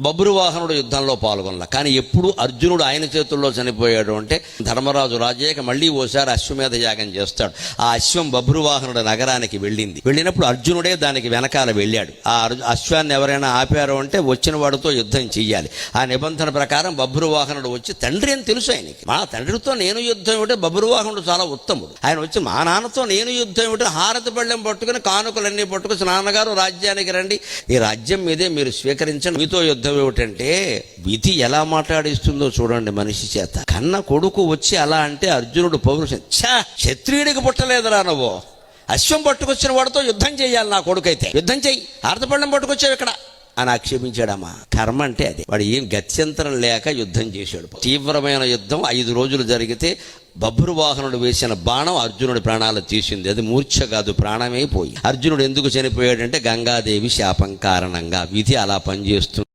బబ్రువాహనుడు యుద్ధంలో పాల్గొనలా. కానీ ఎప్పుడు అర్జునుడు ఆయన చేతుల్లో చనిపోయాడు అంటే ధర్మరాజు రాజేక మళ్ళీ ఓసారి అశ్వమేధ యాగం చేస్తాడు. ఆ అశ్వం బబ్రువాహనుడు నగరానికి వెళ్ళింది. వెళ్ళినప్పుడు అర్జునుడే దానికి వెనకాల వెళ్ళాడు. ఆ అశ్వాన్ని ఎవరైనా ఆపారు అంటే వచ్చిన వాడితో యుద్ధం చెయ్యాలి. ఆ నిబంధన ప్రకారం బబ్రువాహనుడు వచ్చి తండ్రి అని తెలుసు ఆయనకి. మా తండ్రితో నేను యుద్ధం ఏమిటో బబ్రువాహనుడు చాలా ఉత్తముడు. ఆయన వచ్చి మా నాన్నతో నేను యుద్ధం ఏమిటో హారతి పళ్ళెం పట్టుకుని కానుకలన్నీ పట్టుకుని నాన్నగారు రాజ్యానికి రండి. ఈ రాజ్యం మీదే మీరు స్వీకరించండి. మీతో యుద్ధం ఏమిటంటే విధి ఎలా మాట్లాడిస్తుందో చూడండి మనిషి చేత. కన్న కొడుకు వచ్చి అలా అంటే అర్జునుడు పౌరుషం. ఛా క్షత్రియుడికి పుట్టలేదురా నువ్వు. అశ్వం పట్టుకొచ్చిన వాడితో యుద్ధం చేయాలి నా కొడుకైతే. యుద్ధం చెయ్యి. ఆర్తపళ్ళం పట్టుకొచ్చావు ఇక్కడ. అని ఆక్షేపించాడమ్మా. కర్మ అంటే అది. వాడు ఏం గత్యంతరం లేక యుద్ధం చేశాడు. తీవ్రమైన యుద్ధం ఐదు రోజులు జరిగితే బభ్రువాహనుడు వేసిన బాణం అర్జునుడి ప్రాణాలు తీసింది. అది మూర్ఛ కాదు ప్రాణమే పోయి. అర్జునుడు ఎందుకు చనిపోయాడంటే గంగాదేవి శాపం కారణంగా. విధి అలా పనిచేస్తుంది